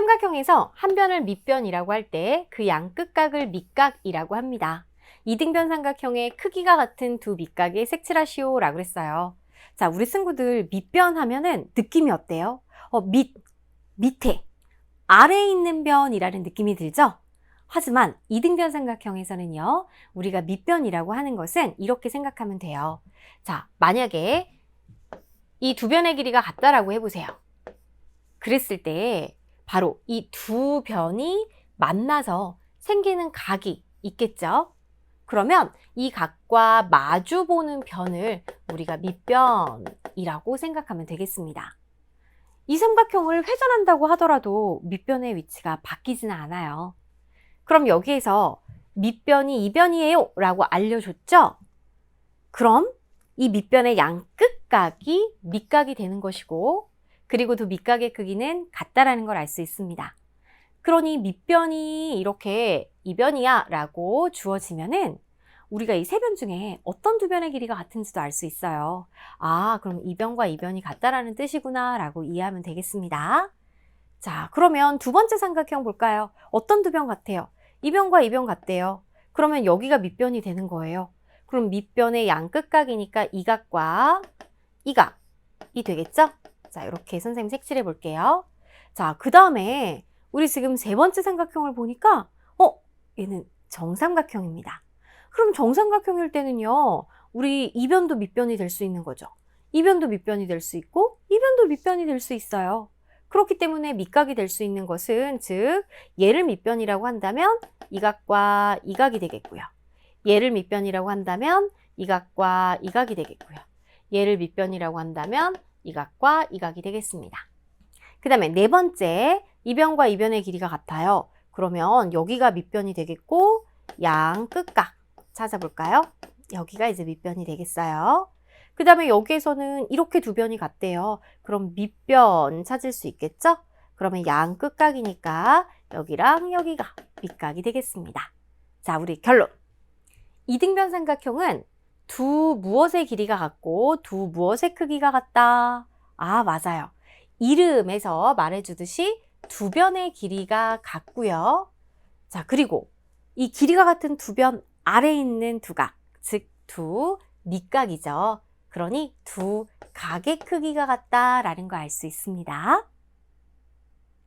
삼각형에서 한 변을 밑변이라고 할 때 그 양 끝각을 밑각이라고 합니다. 이등변 삼각형의 크기가 같은 두 밑각에 색칠하시오 라고 했어요. 자, 우리 친구들 밑변 하면은 느낌이 어때요? 어, 밑, 밑에, 아래에 있는 변이라는 느낌이 들죠? 하지만 이등변 삼각형에서는요, 우리가 밑변이라고 하는 것은 이렇게 생각하면 돼요. 자, 만약에 이 두 변의 길이가 같다라고 해보세요. 그랬을 때 바로 이 두 변이 만나서 생기는 각이 있겠죠? 그러면 이 각과 마주 보는 변을 우리가 밑변이라고 생각하면 되겠습니다. 이 삼각형을 회전한다고 하더라도 밑변의 위치가 바뀌지는 않아요. 그럼 여기에서 밑변이 이 변이에요 라고 알려줬죠? 그럼 이 밑변의 양 끝각이 밑각이 되는 것이고 그리고 두 밑각의 크기는 같다라는 걸 알 수 있습니다. 그러니 밑변이 이렇게 이변이야 라고 주어지면은 우리가 이 세 변 중에 어떤 두 변의 길이가 같은지도 알 수 있어요. 아, 그럼 이변과 이변이 같다라는 뜻이구나 라고 이해하면 되겠습니다. 자, 그러면 두 번째 삼각형 볼까요? 어떤 두 변 같아요? 이변과 이변 같대요. 그러면 여기가 밑변이 되는 거예요. 그럼 밑변의 양 끝각이니까 이 각과 이 각이 되겠죠? 자, 이렇게 선생님 색칠해 볼게요. 자, 그 다음에 우리 지금 세 번째 삼각형을 보니까 어, 얘는 정삼각형입니다. 그럼 정삼각형일 때는요, 우리 이변도 밑변이 될 수 있는 거죠. 이변도 밑변이 될 수 있고, 이변도 밑변이 될 수 있어요. 그렇기 때문에 밑각이 될 수 있는 것은, 즉, 얘를 밑변이라고 한다면 이 각과 이 각이 되겠고요. 얘를 밑변이라고 한다면 이 각과 이 각이 되겠고요. 얘를 밑변이라고 한다면 이 각과 이 각이 되겠습니다. 그 다음에 네 번째, 이변과 이변의 길이가 같아요. 그러면 여기가 밑변이 되겠고, 양 끝각 찾아볼까요? 여기가 이제 밑변이 되겠어요. 그 다음에 여기에서는 이렇게 두 변이 같대요. 그럼 밑변 찾을 수 있겠죠? 그러면 양 끝각이니까 여기랑 여기가 밑각이 되겠습니다. 자, 우리 결론. 이등변 삼각형은 두 무엇의 길이가 같고 두 무엇의 크기가 같다. 아, 맞아요. 이름에서 말해주듯이 두 변의 길이가 같고요. 자, 그리고 이 길이가 같은 두 변 아래에 있는 두 각, 즉 두 밑각이죠. 그러니 두 각의 크기가 같다라는 거 알 수 있습니다.